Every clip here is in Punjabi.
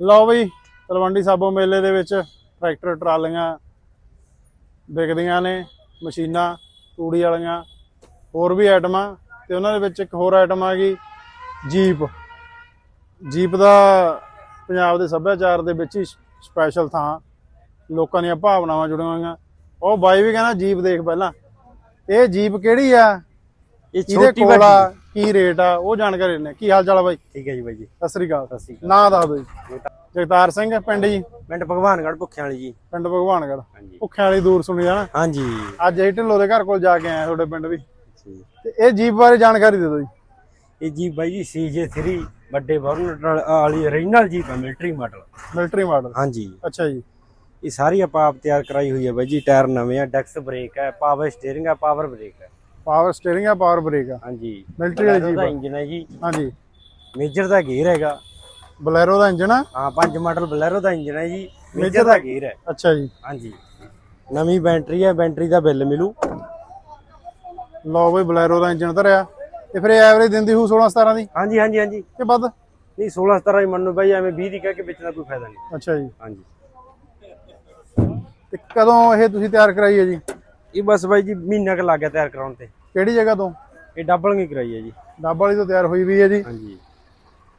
ਲਓ ਬਈ ਤਲਵੰਡੀ ਸਾਬੋ ਮੇਲੇ ਦੇ ਵਿੱਚ ਟਰੈਕਟਰ ਟਰਾਲੀਆਂ ਵਿਕਦੀਆਂ ਨੇ ਮਸ਼ੀਨਾਂ ਤੂੜੀ ਵਾਲੀਆਂ ਹੋਰ ਵੀ ਆਈਟਮਾਂ ਤੇ ਉਹਨਾਂ ਦੇ ਵਿੱਚ ਇੱਕ ਹੋਰ ਆਈਟਮ ਆ ਗਈ ਜੀਪ। ਜੀਪ ਦਾ ਪੰਜਾਬ ਦੇ ਸੱਭਿਆਚਾਰ ਦੇ ਵਿੱਚ ਹੀ ਸਪੈਸ਼ਲ ਥਾਂ ਲੋਕਾਂ ਦੀਆਂ ਭਾਵਨਾਵਾਂ ਜੁੜੀਆਂ ਹੋਈਆਂ। ਉਹ ਬਾਈ ਵੀ ਕਹਿੰਦਾ ਜੀਪ ਦੇਖ ਪਹਿਲਾਂ। ਇਹ ਜੀਪ ਕਿਹੜੀ ਆ? ਇਹ ਛੋਟੀ ਵੱਡੀ। ਕੀ ਰੇਟ ਆ ਉਹ ਜਾਣਕਾਰੀ ਨੇ ਕੀ ਹਾਲ ਚਾਲ ਆ ਬਾਈ? ਠੀਕ ਹੈ ਜੀ ਬਾਈ ਜੀ। ਸਤਿ ਸ੍ਰੀ ਅਕਾਲ। ਸਤਿ ਸ਼੍ਰੀ ਅਕਾਲ। ਨਾਂ ਦੱਸ ਦਿਓ ਜੀ। ਜਗਤਾਰ ਸਿੰਘ ਪਿੰਡ ਜੀ? ਪਿੰਡ ਭਗਵਾਨਗੜ੍ਹ ਭੁੱਖਿਆਂ ਵਾਲੀ ਜੀ। ਪਿੰਡ ਭਗਵਾਨਗੜ੍ਹ। ਹਾਂਜੀ। ਭੁੱਖਿਆਂ ਵਾਲੀ ਦੂਰ ਸੁਣੀ ਜਾਣਾ। ਹਾਂਜੀ। ਅੱਜ ਇਹ ਢਿੱਲੋਂ ਦੇ ਘਰ ਕੋਲ ਜਾ ਕੇ ਆਇਆ ਤੁਹਾਡੇ ਪਿੰਡ ਵੀ। ਤੇ ਇਹ ਜੀਪ ਬਾਰੇ ਜਾਣਕਾਰੀ ਦੇ ਦਿਓ ਜੀ। ਇਹ ਜੀ ਬਾਈ ਜੀ CJ3 ਵੱਡੇ ਬਰਨ ਵਾਲੀ ਓਰੀਜਨਲ ਜੀ ਮਿਲਟਰੀ ਮਾਡਲ ਮਿਲਟਰੀ ਮਾਡਲ ਹਾਂਜੀ। ਅੱਛਾ ਜੀ। ਇਹ ਸਾਰੀ ਆਪਾਂ ਆਪ ਤਿਆਰ ਕਰਾਈ ਹੋਈ ਹੈ ਬਾਈ ਜੀ ਟਾਇਰ ਨਵੇਂ ਆ ਡੈਕਸ ਬ੍ਰੇਕ ਹੈ ਪਾਵਰ ਸਟੀਅਰਿੰਗ ਹੈ ਪਾਵਰ ਬ੍ਰੇਕ ਹੈ ਪਾਵਰ ਸਟੀਅਰਿੰਗ ਆ ਪਾਵਰ ਬ੍ਰੇਕ ਆ। ਹਾਂਜੀ। ਮਿਲਟਰੀ ਵਾਲੀ Bolero ਜੀਪ ਦਾ। ਇੰਜਨ ਹੈ ਜੀ। ਹਾਂਜੀ। ਮੇਜਰ ਦਾ ਗੇਅਰ ਹੈਗਾ। ਬਲੈਰੋ ਦਾ ਇੰਜਨ ਆ? ਹਾਂ ਪੰਜ ਮਾਡਲ ਬਲੈਰੋ ਦਾ ਇੰਜਨ ਹੈ ਜੀ। ਮੇਜਰ ਦਾ ਗੇਅਰ ਹੈ। ਅੱਛਾ ਜੀ। ਹਾਂਜੀ। ਨਵੀਂ ਬੈਟਰੀ ਹੈ ਬੈਟਰੀ ਦਾ ਬਿੱਲ ਮਿਲੂ। ਲਓ ਬਈ ਬਲੈਰੋ ਦਾ ਇੰਜਨ ਧਰਿਆ। ਤੇ ਫਿਰ ਐਵਰੇਜ ਦਿੰਦੀ ਹੋਊ 16 17 ਦੀ? ਹਾਂਜੀ ਹਾਂਜੀ ਹਾਂਜੀ। ਕਿ ਵੱਧ? ਨਹੀਂ 16 17 ਹੀ ਮੰਨੋ ਬਾਈ ਐਵੇਂ 20 ਦੀ ਕਹਿ ਕੇ ਵੇਚਣ ਦਾ ਕੋਈ ਫਾਇਦਾ ਨਹੀਂ। ਅੱਛਾ ਜੀ। ਹਾਂਜੀ। ਤੇ ਕਦੋਂ ਇਹ ਤੁਸੀਂ ਤਿਆਰ ਕਰਾਈ ਹੈ ਜੀ? ਇਹ ਬਸ ਬਾਈ ਜੀ ਮਹੀਨਾ ਕੁ ਲੱਗ ਗਿਆ ਤਿਆਰ ਕਰਾਉਣ ਤੇ। ਕਿਹੜੀ ਜਗ੍ਹਾ ਤੋਂ? ਇਹ ਡਬਲ ਹੀ ਕਰਾਈ ਹੈ ਜੀ। ਡੱਬ ਵਾਲੀ ਤੋਂ ਤਿਆਰ ਹੋਈ ਵੀ ਹੈ ਜੀ। ਹਾਂਜੀ।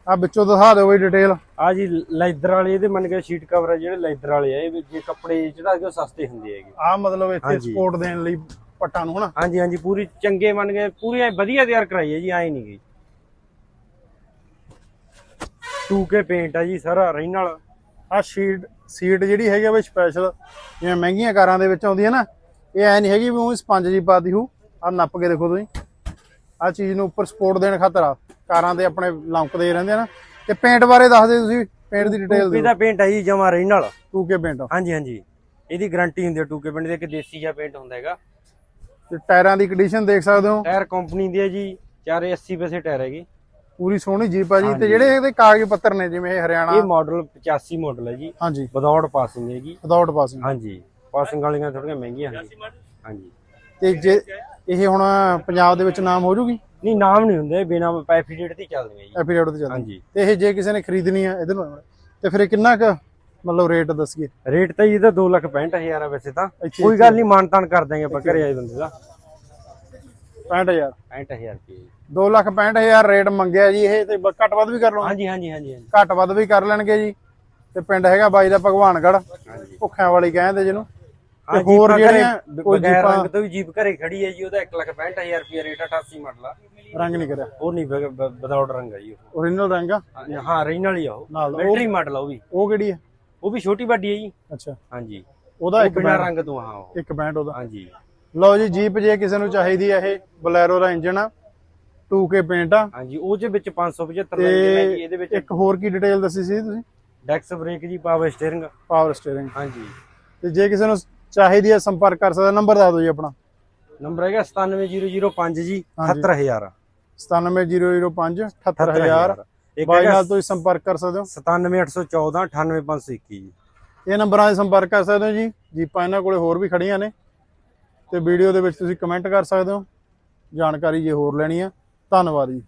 ਆ ਵਿੱਚੋਂ ਦਿਖਾ ਦਿਓ ਬਈ ਡਿਟੇਲ ਆ ਜੀ ਲੈਦਰ ਵਾਲੇ ਇਹਦੇ ਮੰਨ ਕੇ ਸ਼ੀਟ ਕਵਰ ਹੈ ਜਿਹੜੇ ਲੈਦਰ ਵਾਲੇ ਆ ਇਹ ਵੀ ਜੇ ਕੱਪੜੇ ਚੜਾ ਕੇ ਉਹ ਸਸਤੇ ਹੁੰਦੇ ਹੈਗੇ। ਆ ਮਤਲਬ ਇੱਥੇ ਹਾਂਜੀ। ਸਪੋਰਟ ਦੇਣ ਲਈ ਪੱਟਾਂ ਨੂੰ ਹਨਾ? ਹਾਂਜੀ ਹਾਂਜੀ ਪੂਰੀ ਚੰਗੇ ਮੰਨ ਕੇ ਪੂਰੀ ਐਂ ਵਧੀਆ ਤਿਆਰ ਕਰਾਈ ਹੈ ਜੀ ਐਂ ਨਹੀਂ ਗਈ। 2K ਪੇਂਟ ਆ ਜੀ ਸਾਰਾ ਓਰੀਜਨਲ ਆ ਸ਼ੀਟ ਸੀਟ ਜਿਹੜੀ ਹੈਗੀ ਆ ਬਈ ਸਪੈਸ਼ਲ ਜਿਵੇਂ ਮਹਿੰਗੀਆਂ ਕਾਰਾਂ ਦੇ ਵਿੱਚ ਆਉਂਦੀ ਹੈ ਨਾ ਇਹ ਐ ਨਹੀਂ ਹੈਗੀ ਵੀ ਉਹ ਸਪੰਜ ਜੀ ਪਾਤੀ ਹੂ ਆ ਨੱਪ ਕੇ ਦੇਖੋ ਤੁਸੀਂ। ਆ ਚੀਜ਼ ਨੂੰ ਉੱਪਰ ਸਪੋਰਟ ਦੇਣ ਖਾਤਰ ਆ। ਕਾਰਾਂ ਦੇ ਆਪਣੇ ਲੰਕਦੇ ਰਹਿੰਦੇ ਆ ਨਾ। ਤੇ ਪੇਂਟ ਬਾਰੇ ਦੱਸ ਦਿਓ ਤੁਸੀਂ। ਪੇਂਟ ਦੀ ਡਿਟੇਲ 2K ਦਿਓ। ਦਾ ਪੇਂਟ ਹੈ ਜੀ ਜਮਾ ਓਰੀਜਨਲ 2K ਪੇਂਟ ਹਾਂਜੀ ਹਾਂਜੀ। ਇਹਦੀ ਗਾਰੰਟੀ ਹੁੰਦੀ ਹੈ 2K ਪੇਂਟ ਦੀ ਇੱਕ ਦੇਸੀ ਜਿਹਾ ਪੇਂਟ ਹੁੰਦਾ ਹੈਗਾ। ਤੇ ਟਾਇਰਾਂ ਦੀ ਕੰਡੀਸ਼ਨ ਦੇਖ ਸਕਦੇ ਹੋ। ਟਾਇਰ ਕੰਪਨੀ ਦੀ ਹੈ ਜੀ ਚਾਰੇ 80 ਪੈਸੇ ਟਾਇਰ ਹੈਗੇ। ਪੂਰੀ ਸੋਹਣੀ ਜੀਪ ਆ ਜੀ। ਤੇ ਹਾਂਜੀ। ਜਿਹੜੇ ਇਹਦੇ ਕਾਗਜ਼ ਪੱਤਰ ਨੇ ਜਿਵੇਂ ਇਹ ਹਰਿਆਣਾ ਇਹ ਮਾਡਲ 85 ਮਾਡਲ ਹੈ ਜੀ। ਹਾਂਜੀ। ਵਿਦਆਊਟ ਪਾਸਿੰਗ ਹੈ ਜੀ ਵਿਦਆਊਟ ਪਾਸਿੰਗ ਹਾਂਜੀ। ਪਾਸਿੰਗ ਵਾਲੀਆਂ ਥੋੜੀਆਂ ਮਹਿੰਗੀਆਂ ਹਨ ਹਾਂਜੀ। ਤੇ ਜੇ ਇਹ ਹੁਣ ਪੰਜਾਬ ਦੇ ਵਿੱਚ ਨਾਮ ਹੋ ਜੂਗੀ? ਨਹੀਂ ਨਾਮ ਨਹੀਂ ਹੁੰਦੇ ਬਿਨਾ ਐਫੀਡੇਟ ਤੇ ਹੀ ਚੱਲਦੀਆਂ ਜੀ। ਤੇ ਚੱਲਦੀ ਹਾਂਜੀ। ਤੇ ਇਹ ਜੇ ਕਿਸੇ ਨੇ ਖਰੀਦਣੀ ਆ ਇਹਦੇ ਨੂੰ ਤੇ ਫਿਰ ਇਹ ਕਿੰਨਾ ਕੁ ਮਤਲਬ ਰੇਟ ਦੱਸੀਏ? ਰੇਟ ਤਾਂ ਇਹਦਾ 265000 ਆ ਵੈਸੇ ਤਾਂ। ਕੋਈ ਗੱਲ ਨਹੀਂ ਮਾਨਤਾਨ ਕਰ ਦਾਂਗੇ ਆਪਾਂ ਘਰੇ ਆਏ ਬੰਦੇ ਦਾ 65000 65000 ਰੁਪਏ ਜੀ। 265000 ਰੇਟ ਮੰਗਿਆ ਜੀ ਇਹ ਤੇ ਘੱਟ ਵੱਧ ਵੀ ਕਰ ਲਓ ਹਾਂਜੀ ਹਾਂਜੀ ਹਾਂਜੀ। ਘੱਟ ਵੱਧ ਵੀ ਕਰ ਲੈਣਗੇ ਜੀ। ਤੇ ਪਿੰਡ ਹੈਗਾ ਬਾਈ ਦਾ ਭਗਵਾਨਗੜ੍ਹ। ਹਾਂਜੀ। ਭੁੱਖਿਆਂ ਵਾਲੀ ਕਹਿੰਦੇ ਜਿਹਨੂੰ। ਤੇ ਹੋਰ ਘਰੇ ਕੋਈ ਬਗੈਰ ਜੀਪਾਂ ਰੰਗ ਤੋਂ ਵੀ ਜੀਪ ਘਰੇ ਖੜੀ ਹੈ ਜੀ ਉਹਦਾ 165000 ਰੁਪਏ ਰੇਟ 88 ਮਾਡਲ ਆ। ਰੰਗ ਨਹੀਂ ਕਰਿਆ। ਉਹ ਨਹੀਂ ਵਿਦਆਊਟ ਰੰਗ ਆ ਜੀ ਉਹ। ਓਰੀਜਨਲ ਰੰਗ ਆ? ਹਾਂ ਓਰੀਜਨਲ ਹੀ ਆ ਉਹ। ਨਾਲ ਉਹ ਮਿਲਟਰੀ ਮਾਡਲ ਆ ਉਹ ਵੀ। ਉਹ ਕਿਹੜੀ ਹੈ ਉਹ ਵੀ ਛੋਟੀ ਵੱਡੀ ਹੈ ਜੀ। ਅੱਛਾ। ਹਾਂਜੀ। ਉਹਦਾ ਉਹ ਇੱਕ ਬਿਨਾ ਬੈਂਡ ਰੰਗ ਤੋਂ ਹਾਂ ਉਹ। ਇੱਕ ਬੈਂਡ ਉਹਦਾ। ਹਾਂਜੀ। ਲਓ ਜੀ ਜੀਪ ਜੇ ਕਿਸੇ ਨੂੰ ਚਾਹੀਦੀ ਹੈ ਇਹ ਬਲੈਰੋ ਦਾ ਇੰਜਨ ਆ 2K ਪੇਂਟ ਆ। ਹਾਂਜੀ ਉਹ ਚ ਵਿੱਚ 575 ਦਾ ਇੰਜਨ ਹੈ ਜੀ ਤੇ ਇਹਦੇ ਵਿੱਚ। ਇੱਕ ਹੋਰ ਕੀ ਡਿਟੇਲ ਦੱਸੀ ਸੀ ਤੁਸੀਂ? ਡੈਕਸ ਬ੍ਰੇਕ ਜੀ ਪਾਵਰ ਸਟੀਅਰਿੰਗ ਪਾਵਰ ਸਟੀਅਰਿੰਗ ਹਾਂਜੀ। ਤੇ ਜੇ ਕਿਸੇ ਨੂੰ ਚਾਹੀਦੀ ਹੈ ਸੰਪਰਕ ਕਰ ਸਕਦਾ ਨੰਬਰ ਦੱਸ ਦਿਓ ਜੀ ਆਪਣਾ। ਨੰਬਰ ਹੈਗਾ 97005 ਜੀ ਹਾਂਜੀ। 78000 97005 78000 ਇੱਕ ਬਾਈ ਨਾਲ ਤੁਸੀਂ ਸੰਪਰਕ ਕਰ ਸਕਦੇ ਹੋ। 97814 98521 ਜੀ। ਇਹ ਨੰਬਰਾਂ 'ਤੇ ਸੰਪਰਕ ਕਰ ਸਕਦੇ ਹੋ ਜੀ। ਜੀਪਾਂ ਇਹਨਾਂ ਕੋਲੇ ਹੋਰ ਵੀ ਖੜੀਆਂ ਨੇ। ਤੇ ਵੀਡੀਓ ਦੇ ਵਿੱਚ ਤੁਸੀਂ ਕਮੈਂਟ ਕਰ ਸਕਦੇ ਹੋ। ਜਾਣਕਾਰੀ ਜੇ ਹੋਰ ਲੈਣੀ ਆ। ਧੰਨਵਾਦ ਜੀ।